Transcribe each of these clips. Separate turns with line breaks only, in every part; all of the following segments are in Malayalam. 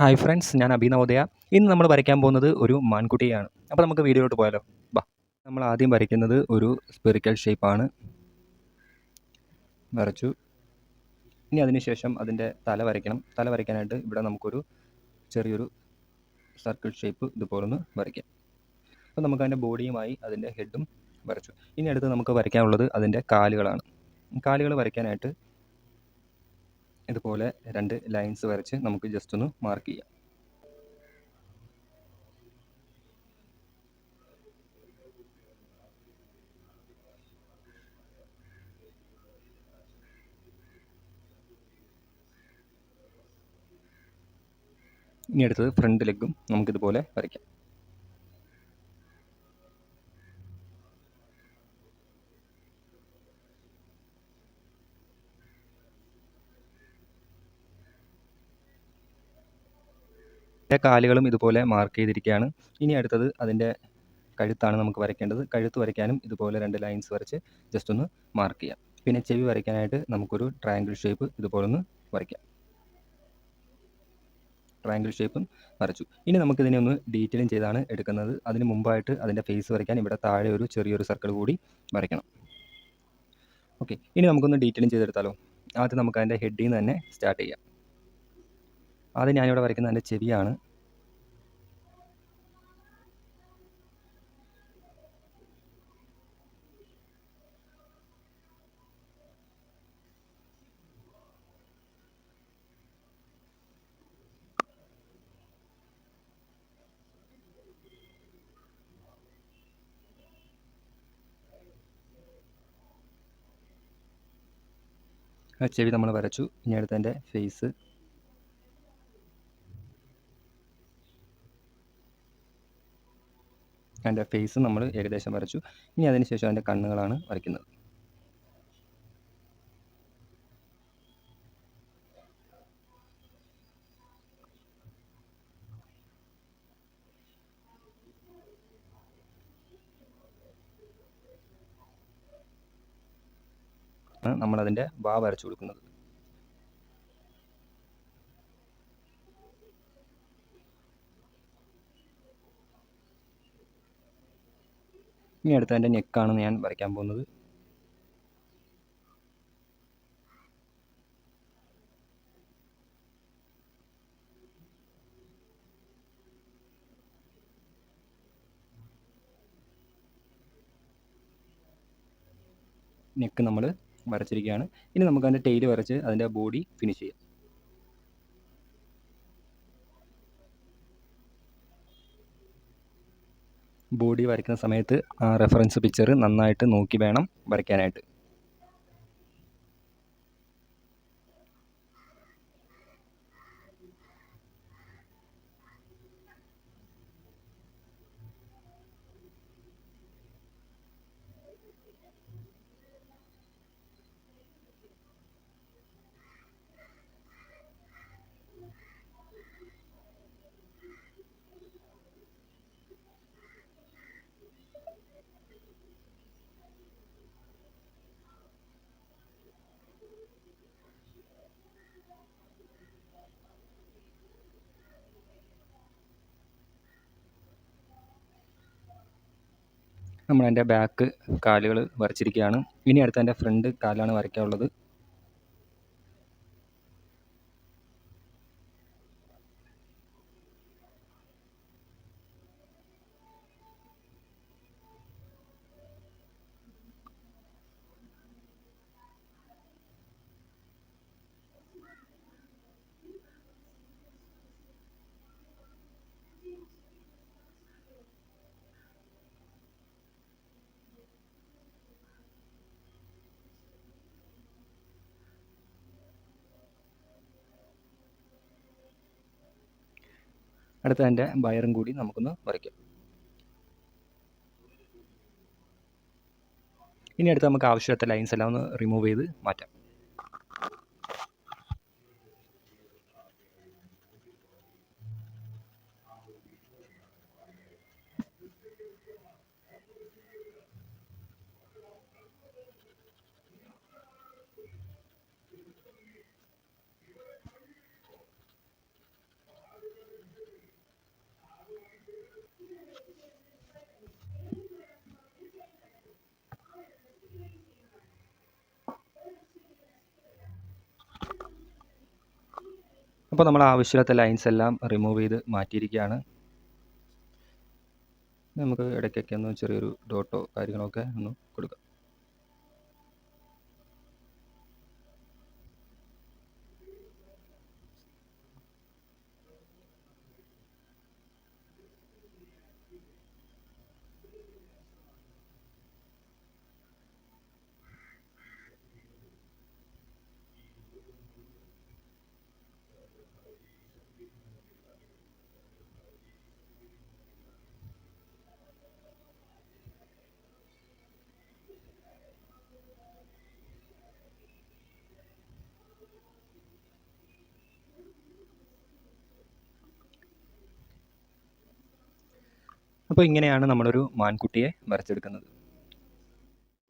ഹായ് ഫ്രണ്ട്സ് ഞാൻ അഭിനവോദയ ഇന്ന് നമ്മൾ വരയ്ക്കാൻ പോകുന്നത് ഒരു മാൻകുട്ടിയാണ് അപ്പോൾ നമുക്ക് വീഡിയോയിലോട്ട് പോയാലോ? ബാ. നമ്മൾ ആദ്യം വരയ്ക്കുന്നത് ഒരു സ്പെറിക്കൽ ഷേപ്പാണ് വരച്ചു. ഇനി അതിനുശേഷം അതിന്റെ തല വരയ്ക്കണം. തല വരയ്ക്കാനായിട്ട് ഇവിടെ നമുക്കൊരു ചെറിയൊരു സർക്കിൾ ഷേപ്പ് ഇതുപോലൊന്ന് വരയ്ക്കാം. അപ്പോൾ നമുക്ക് അതിന്റെ ബോഡിയുമായി അതിന്റെ ഹെഡും വരച്ചു. ഇനി അടുത്ത് നമുക്ക് വരയ്ക്കാനുള്ളത് അതിന്റെ കാലുകളാണ്. കാലുകൾ വരയ്ക്കാനായിട്ട് ഇതുപോലെ രണ്ട് ലൈൻസ് വരച്ച് നമുക്ക് ജസ്റ്റ് ഒന്ന് മാർക്ക് ചെയ്യാം. ഇനി അടുത്തത് ഫ്രണ്ട് ലെഗും നമുക്കിതുപോലെ വരയ്ക്കാം. കാലുകളും ഇതുപോലെ മാർക്ക് ചെയ്തിരിക്കുകയാണ്. ഇനി അടുത്തത് അതിന്റെ കഴുത്താണ് നമുക്ക് വരയ്ക്കേണ്ടത്. കഴുത്ത് വരയ്ക്കാനും ഇതുപോലെ രണ്ട് ലൈൻസ് വരച്ച് ജസ്റ്റ് ഒന്ന് മാർക്ക് ചെയ്യാം. പിന്നെ ചെവി വരയ്ക്കാനായിട്ട് നമുക്കൊരു ട്രയാങ്കിൾ ഷേപ്പ് ഇതുപോലെ ഒന്ന് വരയ്ക്കാം ട്രയാങ്കിൾ ഷേപ്പും വരച്ചു. ഇനി നമുക്കിതിനെ ഒന്ന് ഡീറ്റെയിലിംഗ് ചെയ്താണ് എടുക്കുന്നത്. അതിന് മുമ്പായിട്ട് അതിന്റെ ഫേസ് വരയ്ക്കാൻ ഇവിടെ താഴെ ഒരു ചെറിയൊരു സർക്കിൾ കൂടി വരയ്ക്കണം. ഓക്കെ ഇനി നമുക്കൊന്ന് ഡീറ്റെയിലിംഗ് ചെയ്തെടുത്താലോ? ആദ്യം നമുക്ക് അതിന്റെ ഹെഡിൽ നിന്ന് തന്നെ സ്റ്റാർട്ട് ചെയ്യാം. ആദ്യം ഞാനിവിടെ വരയ്ക്കുന്ന എന്റെ ചെവിയാണ്. ആ ചെവി നമ്മൾ വരച്ചു. ഇനി അടുത്തതിന്റെ ഫേസ് അതിന്റെ ഫേസ് നമ്മൾ ഏകദേശം വരച്ചു. ഇനി അതിനുശേഷം അതിന്റെ കണ്ണുകളാണ് വരയ്ക്കുന്നത്. നമ്മളതിന്റെ വാ വരച്ചു കൊടുക്കുന്നത്. ഇനി അടുത്ത എന്റെ നെക്കാണ് ഞാൻ വരയ്ക്കാൻ പോകുന്നത്. നെക്ക് നമ്മൾ വരച്ചിരിക്കുകയാണ്. ഇനി നമുക്ക് അതിന്റെ ടെയിൽ വരച്ച് അതിന്റെ ബോഡി ഫിനിഷ് ചെയ്യാം. ബോഡി വരയ്ക്കുന്ന സമയത്ത് റെഫറൻസ് പിക്ചർ നന്നായിട്ട് നോക്കി വേണം വരയ്ക്കാനായിട്ട്. നമ്മൾ എന്റെ ബാക്ക് കാലുകൾ വരച്ചിരിക്കുകയാണ്. ഇനി അടുത്ത എന്റെ ഫ്രണ്ട് കാലാണ് വരയ്ക്കാനുള്ളത്. അടുത്ത അതിന്റെ വയറും കൂടി നമുക്കൊന്ന് വരയ്ക്കാം. ഇനി അടുത്ത് നമുക്ക് ആവശ്യമില്ലാത്ത ലൈൻസ് എല്ലാം ഒന്ന് റിമൂവ് ചെയ്ത് മാറ്റാം. അപ്പോൾ നമ്മൾ ആവശ്യമില്ലാത്ത ലൈൻസ് എല്ലാം റിമൂവ് ചെയ്ത് മാറ്റിയിരിക്കുകയാണ്. നമുക്ക് ഇടയ്ക്കൊക്കെ ഒന്ന് ചെറിയൊരു ഡോട്ടോ കാര്യങ്ങളൊക്കെ ഒന്ന് കൊടുക്കാം. അപ്പോൾ ഇങ്ങനെയാണ് നമ്മളൊരു മാൻകുട്ടിയെ വരച്ചെടുക്കുന്നത്.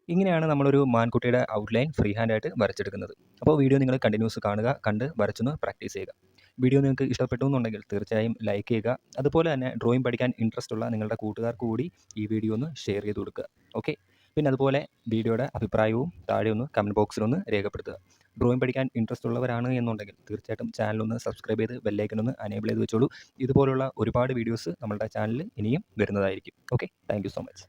ഇങ്ങനെയാണ് നമ്മളൊരു മാൻകുട്ടിയുടെ ഔട്ട്ലൈൻ ഫ്രീ ഹാൻഡായിട്ട് വരച്ചെടുക്കുന്നത്. അപ്പോൾ വീഡിയോ നിങ്ങൾ കണ്ടിന്യൂസ് കാണുക കണ്ട് വരച്ചൊന്ന് പ്രാക്ടീസ് ചെയ്യുക. വീഡിയോ നിങ്ങൾക്ക് ഇഷ്ടപ്പെട്ടു എന്നുണ്ടെങ്കിൽ തീർച്ചയായും ലൈക്ക് ചെയ്യുക. അതുപോലെ തന്നെ ഡ്രോയിങ് പഠിക്കാൻ ഇൻട്രസ്റ്റ് ഉള്ള നിങ്ങളുടെ കൂട്ടുകാർക്ക് കൂടി ഈ വീഡിയോ ഒന്ന് ഷെയർ ചെയ്ത് കൊടുക്കുക. ഓക്കെ പിന്നെ അതുപോലെ വീഡിയോയുടെ അഭിപ്രായവും താഴെ ഒന്ന് കമന്റ് ബോക്സിലൊന്ന് രേഖപ്പെടുത്തുക. ഡ്രോയിങ് പഠിക്കാൻ ഇൻട്രസ്റ്റ് ഉള്ളവരാണ് എന്നുണ്ടെങ്കിൽ തീർച്ചയായിട്ടും ചാനലൊന്ന് സബ്സ്ക്രൈബ് ചെയ്ത് ബെല്ലൈക്കൻ ഒന്ന് അനേബിൾ ചെയ്ത് വെച്ചോളൂ. ഇതുപോലുള്ള ഒരുപാട് വീഡിയോസ് നമ്മളുടെ ചാനലിൽ ഇനിയും വരുന്നതായിരിക്കും. Okay thank so much